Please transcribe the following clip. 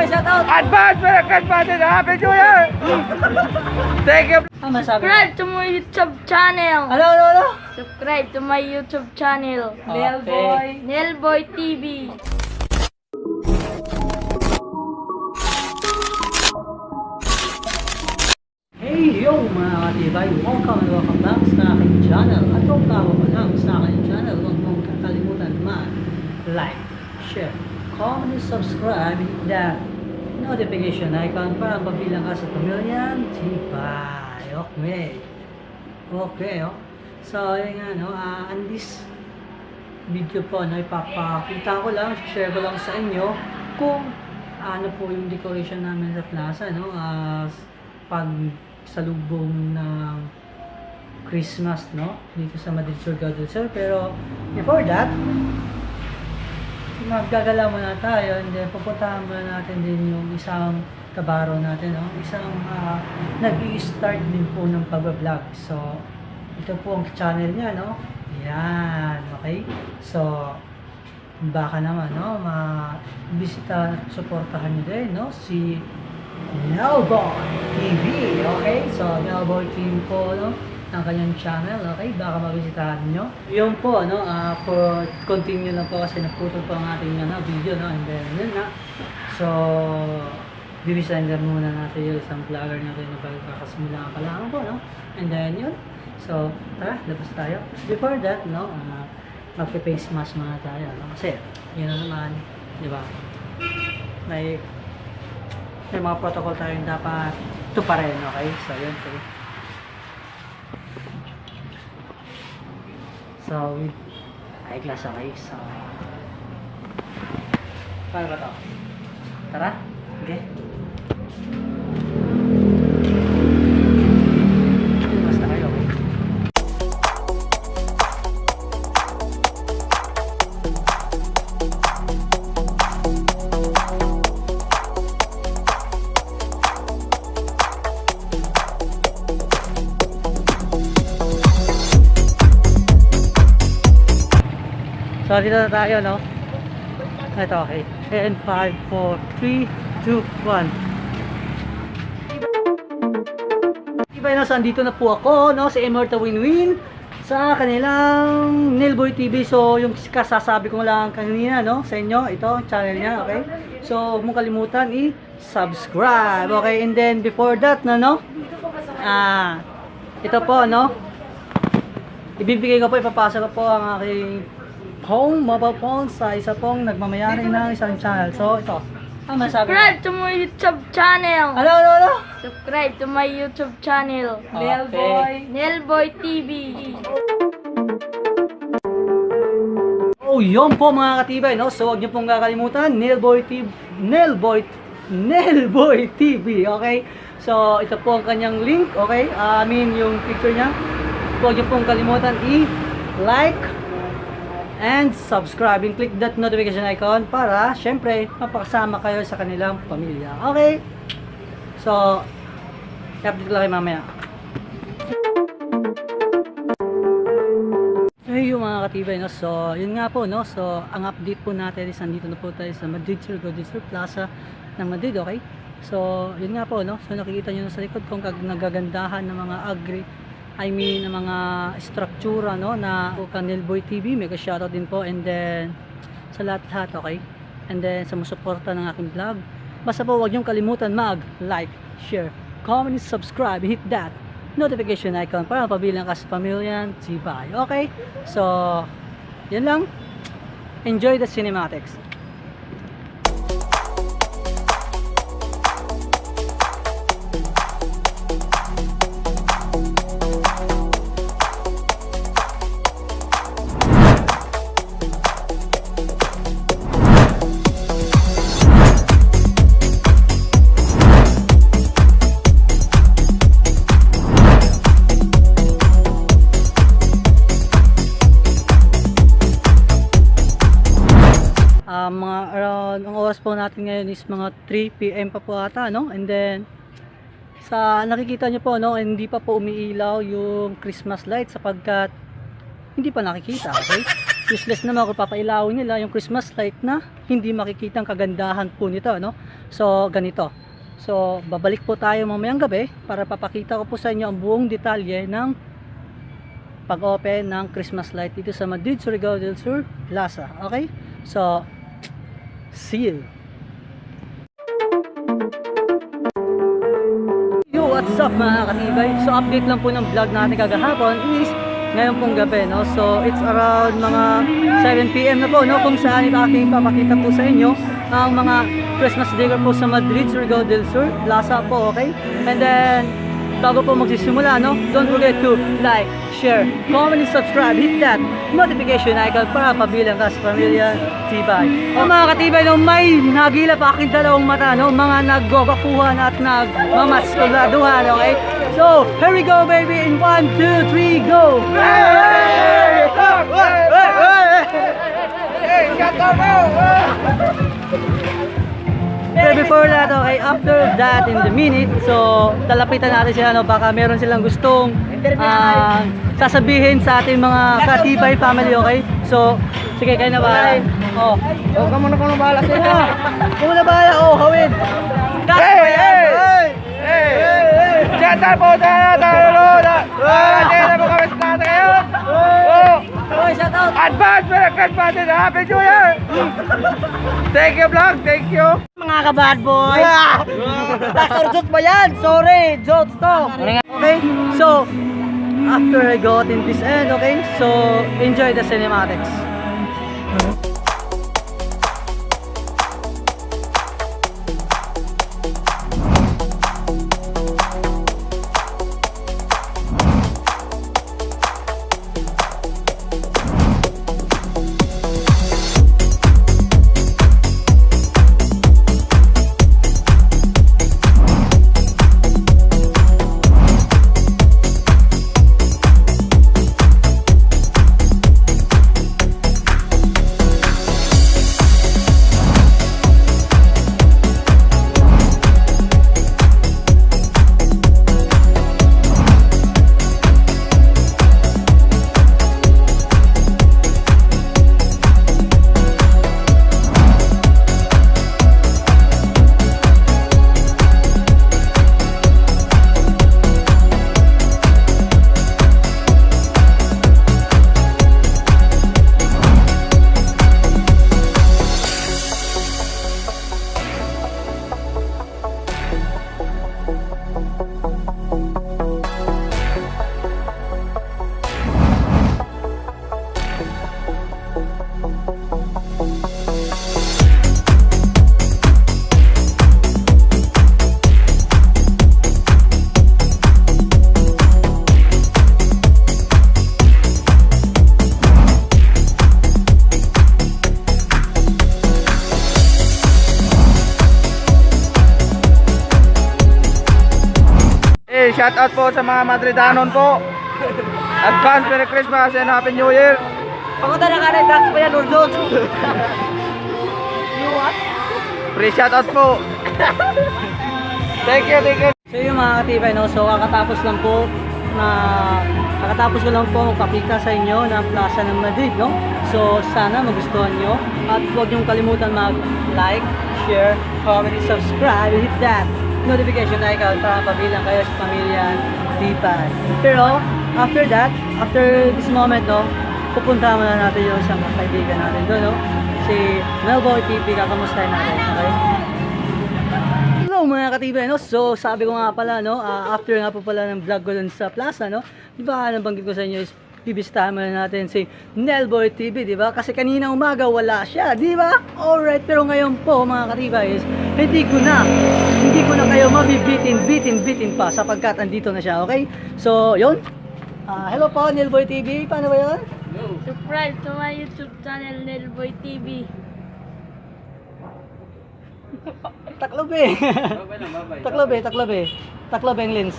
Oy, shout out! Advance Christmas and Happy New Year! Thank you! Ano masabi? Subscribe to my YouTube channel. Ano, ano, ano? Subscribe to my YouTube channel. Okay. Nelboy TV. Hey yo mga katibay! Welcome and welcome back sa aking channel. At kung bago pa lang sa aking channel, huwag mong kakalimutan man like, share, comment, and subscribe that notification icon para mabilang ka sa pamilyang tibay. Okay. Okay, oh. So, yun nga, no? Uh, and this video po, no, ipapakita ko lang, share ko lang sa inyo kung ano po yung decoration namin sa plaza, no? Ah, pag salubong ng Christmas, no? Dito sa Madrid Surigao del Sur. Pero, before that, maggagala muna tayo and then pupuntahan muna natin din yung isang kabaro natin, no? Isang uh, nag-i-start din po ng pag-vlog. So, ito po ang channel niya, no? Yan, okay? So, baka naman, no? Ma-bisita, supportahan niyo din, no? Si Melboy TV, okay? So, Melboy TV po, no? Ang kanyang channel, okay? Baka mabisitahan nyo. Yun po, no? Ah, for continue lang po kasi naputol po ang ating ano, video, no? And then, yun na. So, lang muna natin yung isang vlogger natin na pagkakasimula pa lang po, no? And then, yun. So, tara, labas tayo. Before that, no? ah, magpe-face mask muna tayo, no? Kasi, yun na naman, di ba? May may mga protocol tayong dapat tuparin, okay? So, yun, so, so, with eyeglass, okay? So, paano to? Tara, dito na tayo, no? Ito, okay. And 5, 4, 3, 2, 1. Diba na, andito na po ako, no? Si Emerta Winwin sa kanilang Nilboy TV. So, yung kasasabi ko lang kanina, no? Sa inyo, ito, channel niya, okay? So, huwag mong kalimutan i-subscribe, okay? And then, before that, no, no? Ah, ito po, no? Ibibigay ko po, ipapasa ko po ang aking home mobile phone sa isa pong nagmamayari ng isang channel. So, ito. Ano masabi? Subscribe to my YouTube channel. Ano, ano, ano? Subscribe to my YouTube channel. Okay. Nelboy TV. Oh, yun po mga katibay, no? So, huwag niyo pong kakalimutan, Nailboy TV, Nailboy, Nailboy TV, okay? So, ito po ang kanyang link, okay? Ah, I mean, yung picture niya. Huwag niyo pong kalimutan i-like and subscribe and click that notification icon para, syempre, mapakasama kayo sa kanilang pamilya. Okay? So, i-update ko lang kayo mamaya. Hey yung mga katibay, no? So, yun nga po, no? So, ang update po natin is nandito na po tayo sa Madrid del Sur Plaza ng Madrid, okay? So, yun nga po, no? So, nakikita nyo sa likod kung nagagandahan ng mga agri, I mean, ng mga struktura, no? Na Kanel Boy TV, mega shoutout din po. And then, sa lahat-lahat, okay? And then, sa musuporta ng aking vlog, basta po huwag niyong kalimutan mag-like, share, comment, subscribe, hit that notification icon para mapabilang ka sa pamilyang Tibay. Okay? So, yun lang. Enjoy the cinematics. Ah, mga around, ang oras po natin ngayon is mga 3 p.m. pa po ata, no? And then, sa nakikita nyo po, no? Hindi pa po umiilaw yung Christmas light sapagkat hindi pa nakikita, okay? useless naman kung papailawin nila yung Christmas light na hindi makikita ang kagandahan po nito, no? So, ganito. So, babalik po tayo mamayang gabi para papakita ko po sa inyo ang buong detalye ng pag-open ng Christmas light dito sa Madrid, Surigao del Sur, Plaza. Okay? So, see you! Yo, what's up mga katibay? So update lang po ng vlog natin kagahapon is ngayon pong gabi, no? So it's around mga 7pm na po, no? Kung saan aking papakita po sa inyo ang mga Christmas decor po sa Madrid, Surigao del Sur, Plaza po, okay? And then, bago po magsisimula, no? Don't forget to like, share, comment, and subscribe. Hit that notification icon para pabilang ka sa pamilya Tibay. O mga katibay, no, may nagila pa aking dalawang mata, no? Mga naggogakuhan at nagmamaskuladuhan, okay? So, here we go, baby, in 1, 2, 3, go! Hey! Hey! Hey! Hey! Shut up, bro! Pero before that, okay, after that, in the minute, so, lalapitan natin sila, no, baka meron silang gustong ah, sasabihin sa ating mga katibay family, okay? So, sige, kayo na ba? Oh, Huwag ka muna kung bahala sa'yo. kung na ba, oh, hawid! That's Hey! Hey! Hey! Shut up po tayo! Tayo! Hindi na po kami sa ngayon! Oh! Oh, shout out! Advance and Happy New Year! Thank you, vlog! Thank you! Mga ka-bad boy! Pastor Jots ba yan? Sorry, Jots to! Okay, so, after I got in this end, okay, so, enjoy the cinematics. Shout out po sa mga Madridanon po. Advance Merry Christmas and Happy New Year. Pakunta na ka na, Dax pa yan, or Jots? Free shout out po. Thank you, thank you. So yung mga katibay, no? so kakatapos lang po na kakatapos ko lang po magpakita sa inyo ng Plaza ng Madrid, no? So sana magustuhan nyo at huwag niyong kalimutan mag-like, share, comment, and subscribe. Hit that notification icon para pabilang kayo sa pamilya Tipan. Pero after that, after this moment, no, pupunta muna natin yung isang kaibigan natin doon, no? Si Melboy TV, kakamustahin natin, okay? Hello mga katibay, no? So, sabi ko nga pala, no? ah, after nga po pala ng vlog ko dun sa plaza, no? Di ba, nabanggit ko sa inyo is bibisitahan muna natin si Nelboy TV, di ba? Kasi kanina umaga wala siya, di ba? Alright, pero ngayon po mga katibay is hindi ko na, hindi ko na kayo mabibitin, bitin, bitin pa sapagkat andito na siya, okay? So, yun. Ah, hello po, Nelboy TV. Paano ba yun? Subscribe to my YouTube channel, Nelboy TV. Taklob eh. taklob eh, taklob eh. Taklob ang lens.